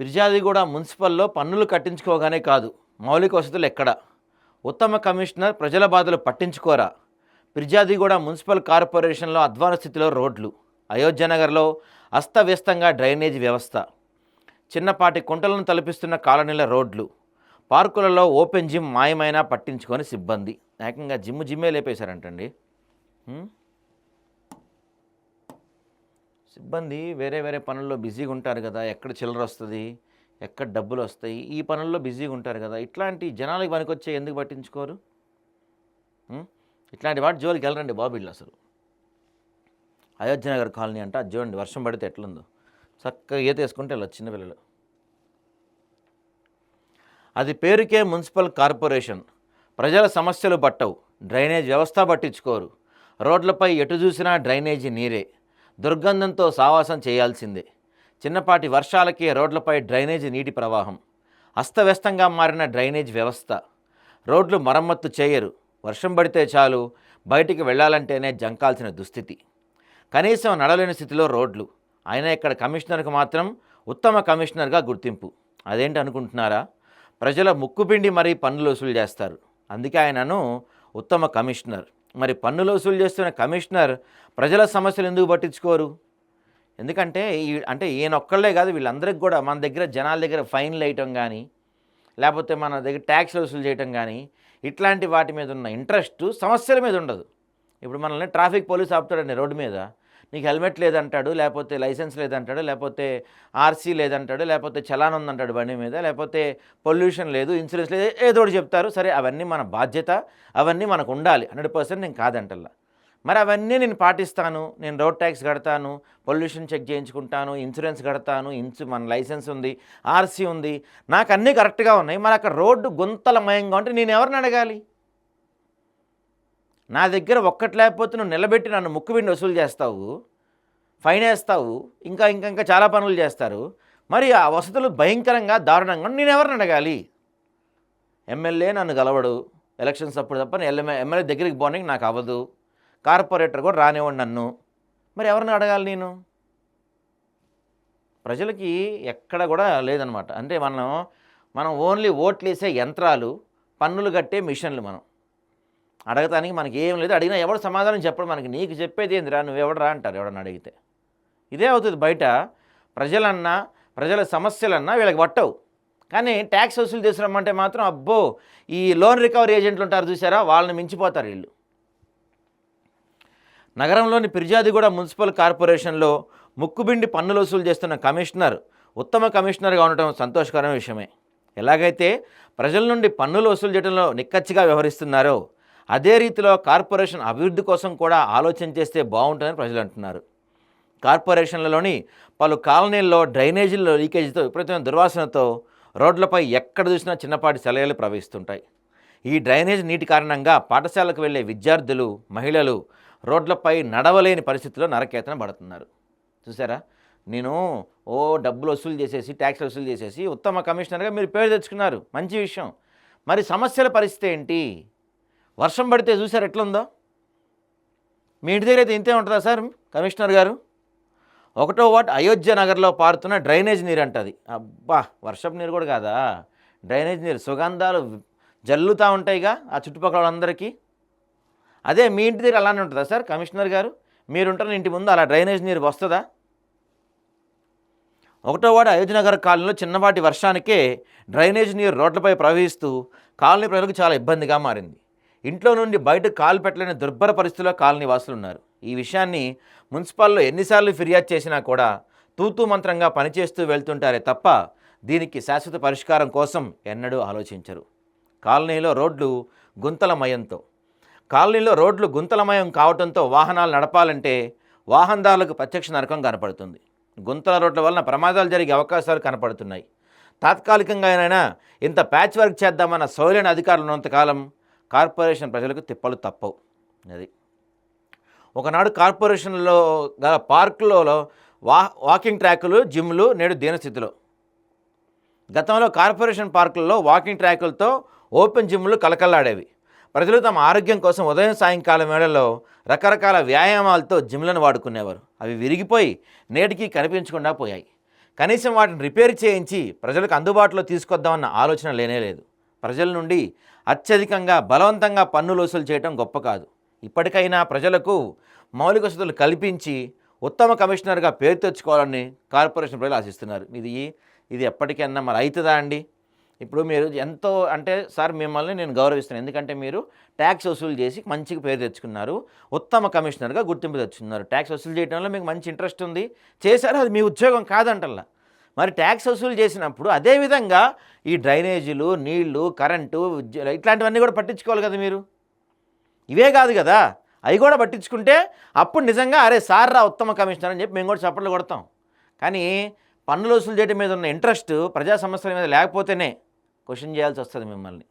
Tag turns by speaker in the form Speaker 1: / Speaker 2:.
Speaker 1: ఫిర్యాదిగూడ మున్సిపల్లో పన్నులు కట్టించుకోగానే కాదు మౌలిక వసతులు ఎక్కడ? ఉత్తమ కమిషనర్ ప్రజల బాధలు పట్టించుకోరా? ఫిర్యాదిగూడ మున్సిపల్ కార్పొరేషన్లో అధ్వాన స్థితిలో రోడ్లు అయోధ్యనగర్లో అస్తవ్యస్తంగా డ్రైనేజీ వ్యవస్థ. చిన్నపాటి కుంటలను తలపిస్తున్న కాలనీల రోడ్లు పార్కులలో ఓపెన్ జిమ్ మాయమైనా పట్టించుకొని సిబ్బంది. ఏకంగా జిమ్ జిమ్మే లేపేశారంటండి. సిబ్బంది వేరే వేరే పనుల్లో బిజీగా ఉంటారు కదా ఎక్కడ చిల్లర వస్తుంది ఎక్కడ డబ్బులు వస్తాయి ఈ పనుల్లో బిజీగా ఉంటారు కదా ఇట్లాంటి జనాలకి పనికొచ్చే ఎందుకు పట్టించుకోరు? ఇట్లాంటి వాటి జోలికి వెళ్ళరండి బాబీళ్ళు అసలు. అయోధ్యనగర్ కాలనీ అంటే అది చూడండి వర్షం పడితే ఎట్లుందో. చక్కగా ఈత వేసుకుంటే వెళ్ళచ్చు చిన్నపిల్లలు అది పేరుకే మున్సిపల్ కార్పొరేషన్. ప్రజల సమస్యలు పట్టవు డ్రైనేజ్ వ్యవస్థ పట్టించుకోరు. రోడ్లపై ఎటు చూసినా డ్రైనేజీ నీరే. దుర్గంధంతో సావాసం చేయాల్సిందే. చిన్నపాటి వర్షాలకే రోడ్లపై డ్రైనేజీ నీటి ప్రవాహం. అస్తవ్యస్తంగా మారిన డ్రైనేజ్ వ్యవస్థ. రోడ్లు మరమ్మత్తు చేయరు. వర్షం పడితే చాలు. బయటికి వెళ్ళాలంటేనే జంకాల్సిన దుస్థితి. కనీసం నడలేని స్థితిలో రోడ్లు. అయినా ఇక్కడ కమిషనర్కు మాత్రం ఉత్తమ కమిషనర్గా గుర్తింపు. అదేంటి అనుకుంటున్నారా? ప్రజల ముక్కుపిండి మరీ పన్నులు వసూలు చేస్తారు. అందుకే ఆయనను ఉత్తమ కమిషనర్. మరి పన్నులు వసూలు చేస్తున్న కమిషనర్ ప్రజల సమస్యలు ఎందుకు పట్టించుకోరు? ఎందుకంటే ఈ అంటే ఈయనొక్కళ్ళే కాదు వీళ్ళందరికీ కూడా మన దగ్గర జనాల దగ్గర ఫైన్లు వేయటం కానీ లేకపోతే మన దగ్గర ట్యాక్స్ వసూలు చేయటం కానీ ఇట్లాంటి వాటి మీద ఉన్న ఇంట్రెస్ట్ సమస్యల మీద ఉండదు. ఇప్పుడు మనల్ని ట్రాఫిక్ పోలీస్ ఆపుతాడండి రోడ్డు మీద. నీకు హెల్మెట్ లేదంటాడు లేకపోతే లైసెన్స్ లేదంటాడు లేకపోతే ఆర్సీ లేదంటాడు లేకపోతే చలాన్ ఉందంటాడు బండి మీద లేకపోతే పొల్యూషన్ లేదు ఇన్సూరెన్స్ లేదు ఏదో ఒకటి చెప్తారు. సరే అవన్నీ మన బాధ్యత అవన్నీ మనకు ఉండాలి. హండ్రెడ్ పర్సెంట్ నేను కాదంటల్లా. మరి అవన్నీ నేను పాటిస్తాను. నేను రోడ్ ట్యాక్స్ కడతాను పొల్యూషన్ చెక్ చేయించుకుంటాను ఇన్సూరెన్స్ కడతాను ఇన్సు మన లైసెన్స్ ఉంది ఆర్సీ ఉంది. నాకు అన్నీ కరెక్ట్గా ఉన్నాయి. మరి అక్కడ రోడ్డు గుంతలమయంగా ఉంటే నేను ఎవరిని అడగాలి? నా దగ్గర ఒక్కటి లేకపోతే నువ్వు నిలబెట్టి నన్ను ముక్కు పిండి వసూలు చేస్తావు ఫైన్ వేస్తావు ఇంకా ఇంకా ఇంకా చాలా పనులు చేస్తారు. మరి ఆ వసతులు భయంకరంగా దారుణంగా నేను ఎవరిని అడగాలి? ఎమ్మెల్యే నన్ను గలవడు. ఎలక్షన్స్ అప్పుడు తప్ప నేను ఎమ్మెల్యే దగ్గరికి పోవడానికి నాకు అవ్వదు. కార్పొరేటర్ కూడా రానివ్వండి నన్ను. మరి ఎవరిని అడగాలి నేను? ప్రజలకి ఎక్కడ కూడా లేదనమాట. అంటే మనం మనం ఓన్లీ ఓట్లు వేసే యంత్రాలు పన్నులు కట్టే మిషన్లు మనం. అడగటానికి మనకి ఏం లేదు. అడిగినా ఎవడు సమాధానం చెప్పడు. మనకి నీకు చెప్పేది ఏందిరా? నువ్వెవడరా అంటారు ఎవడన్నా అడిగితే. ఇదే అవుతుంది బయట. ప్రజలన్నా ప్రజల సమస్యలన్నా వీళ్ళకి పట్టవు. కానీ ట్యాక్స్ వసూలు చేసిరమ్మంటే మాత్రం అబ్బో ఈ లోన్ రికవరీ ఏజెంట్లు ఉంటారు చూసారా? వాళ్ళని మించిపోతారు వీళ్ళు. నగరంలోని పిర్జాదిగూడ మున్సిపల్ కార్పొరేషన్లో ముక్కుబిండి పన్నులు వసూలు చేస్తున్న కమిషనర్ ఉత్తమ కమిషనర్గా ఉండటం సంతోషకరమైన విషయమే. ఎలాగైతే ప్రజల నుండి పన్నులు వసూలు చేయడంలో నిక్కచ్చిగా వ్యవహరిస్తున్నారో అదే రీతిలో కార్పొరేషన్ అభివృద్ధి కోసం కూడా ఆలోచన చేస్తే బాగుంటుందని ప్రజలు అంటున్నారు. కార్పొరేషన్లలోని పలు కాలనీల్లో డ్రైనేజీల్లో లీకేజీతో విపరీతమైన దుర్వాసనతో రోడ్లపై ఎక్కడ చూసినా చిన్నపాటి సెలవులు ప్రవహిస్తుంటాయి. ఈ డ్రైనేజ్ నీటి కారణంగా పాఠశాలకు వెళ్ళే విద్యార్థులు మహిళలు రోడ్లపై నడవలేని పరిస్థితిలో నరకేతన పడుతున్నారు. చూసారా? నేను ఓ డబ్బులు వసూలు చేసేసి ట్యాక్స్ వసూలు చేసేసి ఉత్తమ కమిషనర్గా మీరు పేరు తెచ్చుకున్నారు. మంచి విషయం. మరి సమస్యల పరిస్థితి ఏంటి? వర్షం పడితే చూసారు ఎట్లుందో? మీ ఇంటి దగ్గర అయితే ఇంతే ఉంటుందా సార్ కమిషనర్ గారు? ఒకటో వాట్ అయోధ్య నగర్లో పారుతున్న డ్రైనేజ్ నీరు అంటది అబ్బా వర్షపు నీరు కూడా కాదా? డ్రైనేజ్ నీరు సుగంధాలు జల్లుతూ ఉంటాయిగా ఆ చుట్టుపక్కల వాళ్ళందరికీ? అదే మీ ఇంటి దగ్గర అలానే ఉంటుందా సార్ కమిషనర్ గారు? మీరుంటున్న ఇంటి ముందు అలా డ్రైనేజ్ నీరు వస్తుందా? ఒకటో వాడు అయోధ్యనగర్ కాలనీలో చిన్నపాటి వర్షానికే డ్రైనేజ్ నీరు రోడ్లపై ప్రవహిస్తూ కాలనీ ప్రజలకు చాలా ఇబ్బందిగా మారింది. ఇంట్లో నుండి బయటకు కాలు పెట్టలేని దుర్భర పరిస్థితిలో కాలనీ వాసులు ఉన్నారు. ఈ విషయాన్ని మున్సిపాల్లో ఎన్నిసార్లు ఫిర్యాదు చేసినా కూడా తూతూ మంత్రంగా పనిచేస్తూ వెళ్తుంటారే తప్ప దీనికి శాశ్వత పరిష్కారం కోసం ఎన్నడూ ఆలోచించరు. కాలనీలో రోడ్లు గుంతలమయంతో. కాలనీలో రోడ్లు గుంతలమయం కావడంతో వాహనాలు నడపాలంటే వాహనదారులకు ప్రత్యక్ష నరకం కనపడుతుంది. గుంతల రోడ్ల వలన ప్రమాదాలు జరిగే అవకాశాలు కనపడుతున్నాయి. తాత్కాలికంగా అయినా ఇంత ప్యాచ్ వర్క్ చేద్దామన్న సౌలైన అధికారులు ఉన్నంతకాలం కార్పొరేషన్ ప్రజలకు తిప్పలు తప్పవు. అది. ఒకనాడు కార్పొరేషన్లో గల పార్కులలో వా వాకింగ్ ట్రాకులు జిమ్లు నేడు దీనస్థితిలో. గతంలో కార్పొరేషన్ పార్కులలో వాకింగ్ ట్రాకులతో ఓపెన్ జిమ్లు కలకల్లాడేవి ప్రజలు తమ ఆరోగ్యం కోసం ఉదయం సాయంకాలం మేడలో రకరకాల వ్యాయామాలతో జిమ్లను వాడుకునేవారు. అవి విరిగిపోయి నేటికి కనిపించకుండా పోయాయి. కనీసం వాటిని రిపేర్ చేయించి ప్రజలకు అందుబాటులో తీసుకొద్దామన్న ఆలోచన లేనే లేదు. ప్రజల నుండి అత్యధికంగా బలవంతంగా పన్నులు వసూలు చేయడం గొప్ప కాదు. ఇప్పటికైనా ప్రజలకు మౌలిక వసతులు కల్పించి ఉత్తమ కమిషనర్గా పేరు తెచ్చుకోవాలని కార్పొరేషన్ ప్రజలు ఆశిస్తున్నారు. ఇది ఇది ఎప్పటికైనా మరి అవుతుందా అండి? ఇప్పుడు మీరు ఎంతో అంటే సార్ మిమ్మల్ని నేను గౌరవిస్తున్నాను. ఎందుకంటే మీరు ట్యాక్స్ వసూలు చేసి మంచిగా పేరు తెచ్చుకున్నారు. ఉత్తమ కమిషనర్గా గుర్తింపు తెచ్చుకున్నారు. ట్యాక్స్ వసూలు చేయడంలో మీకు మంచి ఇంట్రెస్ట్ ఉంది. చేశారు అది మీ ఉద్యోగం కాదంటల్లా. మరి ట్యాక్స్ వసూలు చేసినప్పుడు అదేవిధంగా ఈ డ్రైనేజీలు నీళ్ళు కరెంటు ఇట్లాంటివన్నీ కూడా పట్టించుకోవాలి కదా మీరు? ఇవే కాదు కదా. అవి కూడా పట్టించుకుంటే అప్పుడు నిజంగా అరే సార్ రా ఉత్తమ కమిషనర్ అని చెప్పి మేము కూడా చప్పట్లు కొడతాం. కానీ పన్నులు వసూలు చేయడం మీద ఉన్న ఇంట్రెస్ట్ ప్రజా సమస్యల మీద లేకపోతేనే క్వశ్చన్ చేయాల్సి వస్తుంది మిమ్మల్ని.